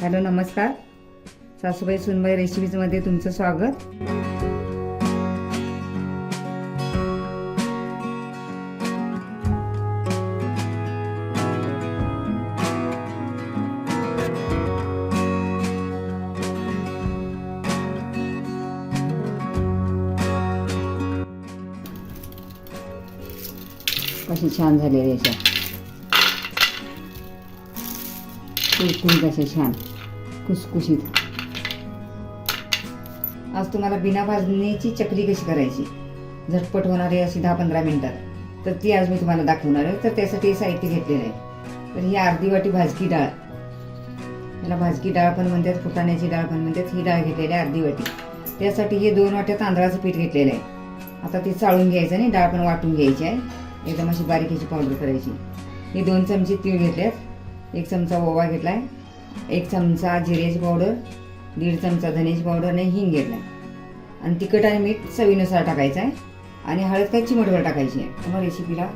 Hello नमस्कार. सासूबाई सुनबाई रेसिपीजमध्ये तुमचं स्वागत. कशी छान झालेली रेशा कुरकुरीत असे छान. कुसकुशीत आज तुम्हाला बिना भाजणीची चकली कशी करायची? झटपट होणारी अशी दहा पंधरा मिनिटात तर ती आज मी तुम्हाला दाखवणार आहे. तर त्यासाठी साहित्य घेतलेलं आहे. तर ही अर्धी वाटी भाजकी डाळ. याला भाजकी डाळ पण म्हणतात फुटाण्याची डाळ पण म्हणतात. ही डाळ घेतलेली आहे अर्धी वाटी. त्यासाठी हे दोन वाट्या तांदळाचं पीठ घेतलेलं आहे. आता ते चाळून घ्यायचं आणि डाळ पण वाटून घ्यायची आहे. एकदम अशी बारीक ह्याची पावडर करायची. हे दोन चमचे तीळ घेतलेत. एक चमचा ओवा घेतलाय. एक चमचा जिरेची पावडर दीड चमचा धनेची पावडर आणि हिंग घेतलाय. आणि तिखट आणि मीठ चवीनुसार टाकायचं आहे आणि हळद काय चिमटभर टाकायची आहे. मग रेसिपीला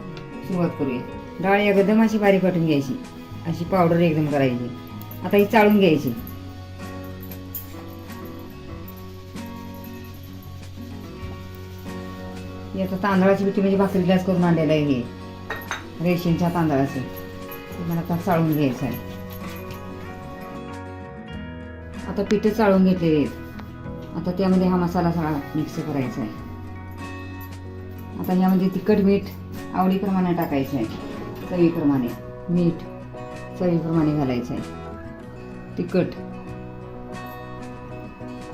सुरुवात करूया. डाळ एकदम अशी बारीक वाटून घ्यायची. अशी पावडर एकदम करायची. आता ही चाळून घ्यायची. आता तांदळाची पिठी म्हणजे भाकरी ग्लास करून आणलेलं आहे हे. रेशनच्या तांदळाचं. तुम्हाला आता चाळून घ्यायचं आहे. आता पीठ चाळून घेतलेले आहेत. आता त्यामध्ये हा मसाला सगळा मिक्स करायचा आहे. आता यामध्ये तिखट मीठ आवडीप्रमाणे टाकायचं आहे. चवीप्रमाणे मीठ चवीप्रमाणे घालायचं आहे. तिखट.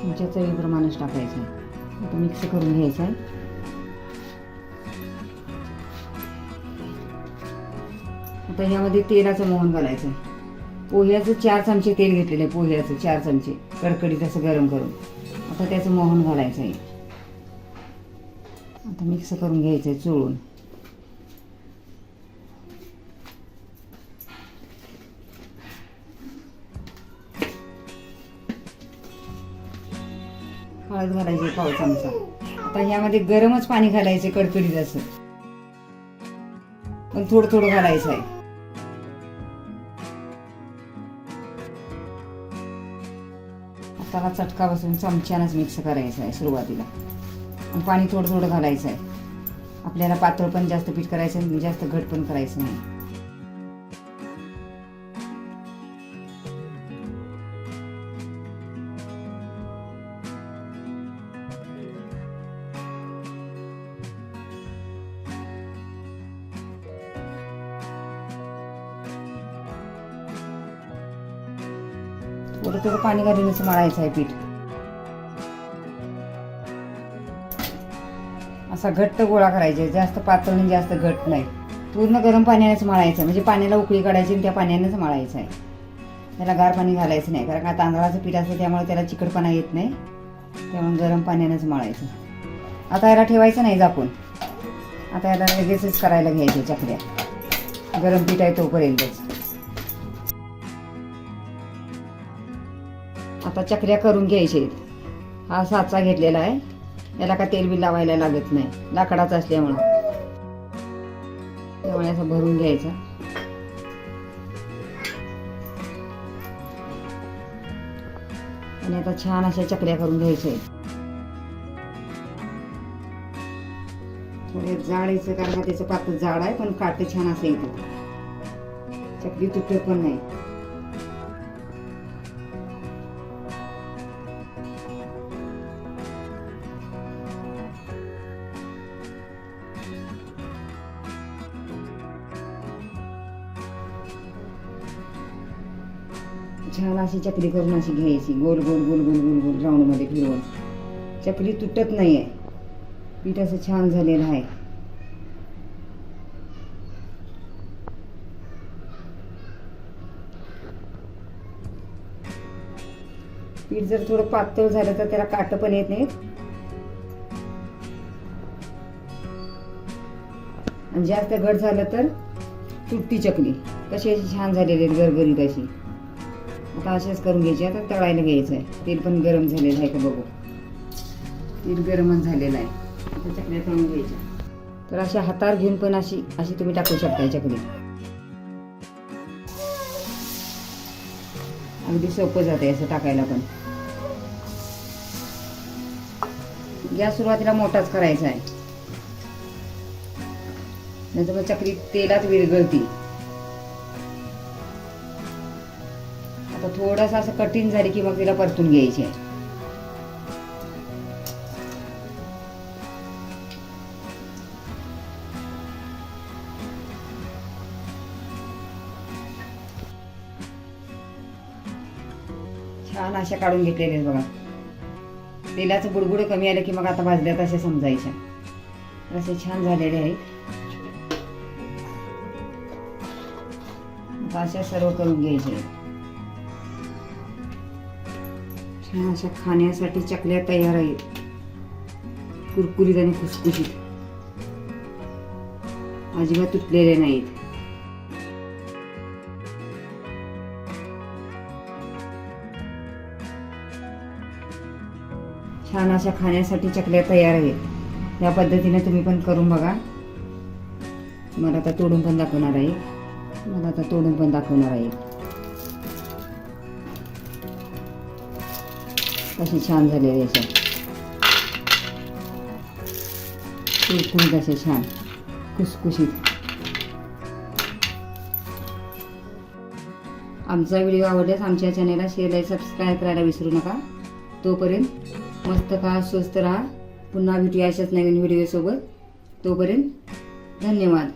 तुमच्या चवीप्रमाणेच टाकायचं आहे. आता मिक्स करून घ्यायचं आहे. आता ह्यामध्ये तेलाचं मोहन घालायचं. आहे पोह्याचं चार चमचे तेल घेतलेलं आहे पोह्याचं चार चमचे कडकडीत असं गरम करून. आता त्याचं मोहन घालायचं आहे. आता मिक्स करून घ्यायचं आहे चोळून. हळद घालायची पाव चमचा. आता ह्यामध्ये गरमच पाणी घालायचे कडकडीत असं. पण थोडं थोडं घालायचं आहे. हाताला चटका बसून चमच्यानंच मिक्स करायचं आहे सुरुवातीला. आणि पाणी थोडं थोडं घालायचं आहे. आपल्याला पातळ पण जास्त पीठ करायचं आणि जास्त घट पण करायचं नाही. थोडं थोडं पाणी घालूनच मळायचं आहे पीठ. असा घट्ट गोळा करायचा जास्त पातळ आणि जास्त घट नाही. पूर्ण गरम पाण्यानेच मळायचं म्हणजे पाण्याला उकळी काढायची आणि त्या पाण्यानेच मळायचं आहे. त्याला गार पाणी घालायचं नाही कारण का तांदळाचं पीठ असतं त्यामुळे त्याला चिकटपणा येत नाही. त्यामुळे गरम पाण्यानेच मळायचं. आता याला ठेवायचं नाही झाकून. आता याला लगेचच करायला घ्यायचे चकल्या. गरम पीठ आहे तोपर्यंतच. आता चकऱ्या करून घ्यायचे हा साचा घेतलेला आहे. याला का तेल बी लावायला लागत नाही. लाकडाच असल्यामुळं. त्यामुळे असं भरून घ्यायचा. आणि आता छान अशा चकऱ्या करून घ्यायच्या थोडे जाड यायचं कारण त्याचं पातळ जाड आहे पण काट छान असं येतं चकली तुटत पण नाही. छान अशी चकली करून अशी घ्यायची. गोल गोल गोल गोल गोल गोल राऊंडमध्ये फिरवून. चकली तुटत नाही आहे पीठ असं छान झालेलं आहे. पीठ जर थोडं पातळ झालं तर त्याला काट पण येत नाहीत. आणि जास्त घट झालं तर तुटती चकली. कशी अशी छान झालेली आहेत गरगरीत अशी. आता असेच करून घ्यायचे. आता तळायला घ्यायचं आहे तेल पण गरम झालेलं आहे का बघू. तेल गरमच झालेलं आहे. आता चकल्या तळून घ्यायच्या तर अशा हातावर घेऊन पण अशी अशी तुम्ही टाकू शकता चकली अगदी सोपं जाते असं टाकायला पण. गॅस सुरुवातीला मोठाच करायचा आहे. नंतर मग चकली तेलात विरघळती तर थोडस असं कठीण झाली की मग तिला परतून घ्यायची आहे. छान अशा काढून घेतलेल्या बघा. तेलाचं बुडबुड कमी आलं की मग आता भाजल्यात अशा समजायच्या. असे छान झालेले आहेत. अशा सर्व करून घ्यायचे छान अशा खाण्यासाठी चकल्या तयार आहेत. कुरकुरीत आणि खुसखुशीत. अजिबात तुटलेले नाहीत. छान अशा खाण्यासाठी चकल्या तयार आहेत. या पद्धतीने तुम्ही पण करून बघा. मला आता तोडून पण दाखवणार आहे. मला आता तोडून पण दाखवणार आहे. अशी छान झालेली अशा कुरकुरीत असे छान खुसखुशीत आमचा व्हिडिओ आवडल्यास आमच्या चॅनेलला शेअर लाईक सबस्क्राईब करायला विसरू नका तोपर्यंत मस्त खा स्वस्त राहा पुन्हा भेटूया अशाच नवीन व्हिडिओसोबत तोपर्यंत धन्यवाद